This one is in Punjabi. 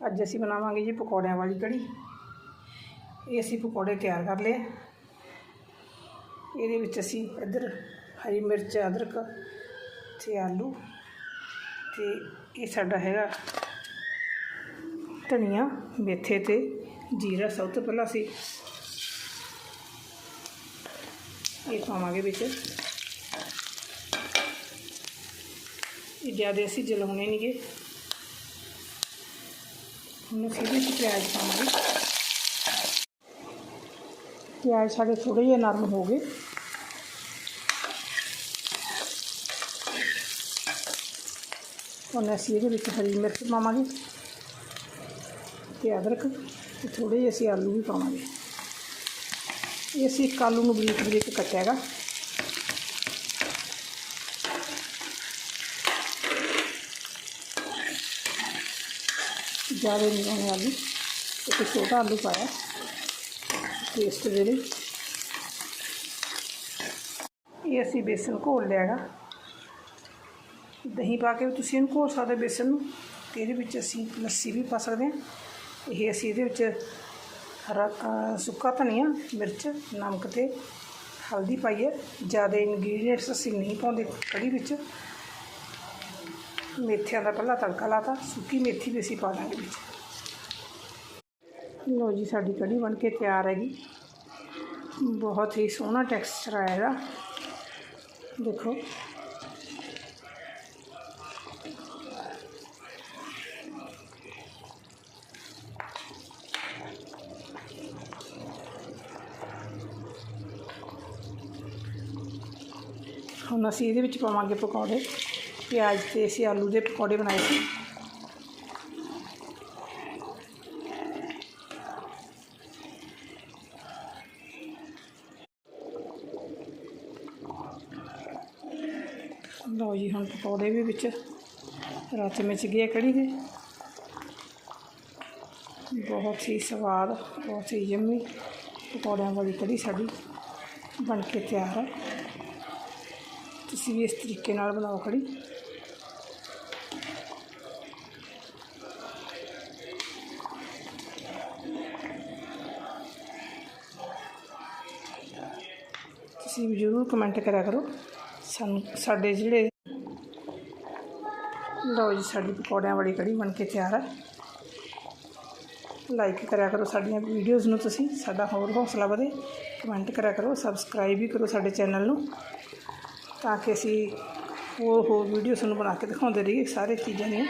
ਅੱਜ ਅਸੀਂ ਬਣਾਵਾਂਗੇ ਜੀ ਪਕੌੜਿਆਂ ਵਾਲੀ ਕੜੀ। ਇਹ ਅਸੀਂ ਪਕੌੜੇ ਤਿਆਰ ਕਰ ਲਏ ਇਹਦੇ ਵਿੱਚ ਅਸੀਂ ਇੱਧਰ ਹਰੀ ਮਿਰਚ, ਅਦਰਕ ਤੇ ਆਲੂ ਤੇ ਇਹ ਸਾਡਾ ਹੈਗਾ ਧਨੀਆ, ਮੇਥੇ ਤੇ ਜੀਰਾ ਸਭ ਤੋਂ ਪਹਿਲਾਂ ਅਸੀਂ ਇਹ ਪਾਵਾਂਗੇ ਵਿੱਚ। ਇਹ ਜ਼ਿਆਦਾ ਅਸੀਂ ਜਲਾਉਣੇ ਨਹੀਂਗੇ ਹੁਣ ਅਸੀਂ ਇਹਦੇ ਵਿੱਚ ਪਿਆਜ਼ ਪਾਵਾਂਗੇ। ਪਿਆਜ਼ ਸਾਡੇ ਥੋੜ੍ਹੇ ਜਿਹੇ ਨਰਮ ਹੋ ਗਏ। ਹੁਣ ਅਸੀਂ ਇਹਦੇ ਵਿੱਚ ਹਰੀ ਮਿਰਚ ਪਾਵਾਂਗੇ ਤੇ ਅਦਰਕ ਤੇ ਥੋੜ੍ਹੇ ਜਿਹੇ ਅਸੀਂ ਆਲੂ ਵੀ ਪਾਵਾਂਗੇ। ਇਹ ਅਸੀਂ ਇੱਕ ਆਲੂ ਨੂੰ ਬਰੀਕ ਬਰੀਕ ਕੱਟਿਆ ਹੈਗਾ ਜ਼ਿਆਦਾ ਨਹੀਂ ਪਾਉਣੇ ਆਲੂ ਇੱਕ ਛੋਟਾ ਆਲੂ ਪਾਇਆ। ਟੇਸਟ ਦੇ ਲਈ ਇਹ ਅਸੀਂ ਬੇਸਨ ਘੋਲ ਲਿਆ ਹੈਗਾ ਦਹੀਂ ਪਾ ਕੇ ਵੀ ਤੁਸੀਂ ਇਹਨੂੰ ਘੋਲ ਸਕਦੇ ਬੇਸਨ ਨੂੰ। ਤੇ ਇਹਦੇ ਵਿੱਚ ਅਸੀਂ ਲੱਸੀ ਵੀ ਪਾ ਸਕਦੇ ਹਾਂ। ਇਹ ਅਸੀਂ ਇਹਦੇ ਵਿੱਚ ਹਰਾ ਸੁੱਕਾ ਧਨੀਆ, ਮਿਰਚ, ਨਮਕ ਤੇ ਹਲਦੀ ਪਾਈ ਹੈ। ਜ਼ਿਆਦਾ ਇੰਗਰੀਡੀਅੰਟਸ ਅਸੀਂ ਨਹੀਂ ਪਾਉਂਦੇ ਕੜੀ ਵਿੱਚ। ਮੇਥਿਆਂ ਦਾ ਪਹਿਲਾਂ ਤੜਕਾ ਲਾਤਾ, ਸੁੱਕੀ ਮੇਥੀ ਵੀ ਅਸੀਂ ਪਾ ਦਾਂਗੇ ਵਿੱਚ। ਲੋ ਜੀ, ਸਾਡੀ ਕੜੀ ਬਣ ਕੇ ਤਿਆਰ ਹੈਗੀ। ਬਹੁਤ ਹੀ ਸੋਹਣਾ ਟੈਕਸਚਰ ਆਇਆ ਇਹਦਾ। ਦੇਖੋ। ਹੁਣ ਅਸੀਂ ਇਹਦੇ ਵਿੱਚ ਪਾਵਾਂਗੇ ਪਕੌੜੇ। ਪਿਆਜ਼ ਤੇ ਅਸੀਂ ਆਲੂ ਦੇ ਪਕੌੜੇ ਬਣਾਏ ਸੀ। ਲਓ ਜੀ, ਹੁਣ ਪਕੌੜੇ ਵੀ ਵਿੱਚ ਰਚ ਮਿਚ ਗਏ ਕੜੀ ਦੇ। ਬਹੁਤ ਹੀ ਸਵਾਦ, ਬਹੁਤ ਹੀ ਯੰਮੀ ਪਕੌੜਿਆਂ ਵਾਲੀ ਕੜੀ ਸਾਡੀ ਬਣ ਕੇ ਤਿਆਰ ਹੈ ਤੁਸੀਂ ਵੀ ਇਸ ਤਰੀਕੇ ਨਾਲ ਬਣਾਓ ਕੜੀ। ਤੁਸੀਂ ਵੀ ਜ਼ਰੂਰ ਕਮੈਂਟ ਕਰਿਆ ਕਰੋ। ਸਾਨੂੰ, ਸਾਡੇ ਜਿਹੜੇ ਲਓ ਜੀ, ਸਾਡੀ ਪਕੌੜਿਆਂ ਵਾਲੀ ਕੜੀ ਬਣ ਕੇ ਤਿਆਰ ਹੈ ਲਾਈਕ ਕਰਿਆ ਕਰੋ ਸਾਡੀਆਂ ਵੀਡੀਓਜ਼ ਨੂੰ ਤੁਸੀਂ, ਸਾਡਾ ਹੋਰ ਹੌਸਲਾ ਵਧੇ। ਕਮੈਂਟ ਕਰਿਆ ਕਰੋ ਸਬਸਕ੍ਰਾਈਬ ਵੀ ਕਰੋ ਸਾਡੇ ਚੈਨਲ ਨੂੰ। ਤਾਂ ਕਿ ਅਸੀਂ ਉਹ ਹੋਰ ਵੀਡੀਓ ਤੁਹਾਨੂੰ ਬਣਾ ਕੇ ਦਿਖਾਉਂਦੇ ਰਹੀਏ ਸਾਰੇ ਚੀਜ਼ਾਂ ਦੀਆਂ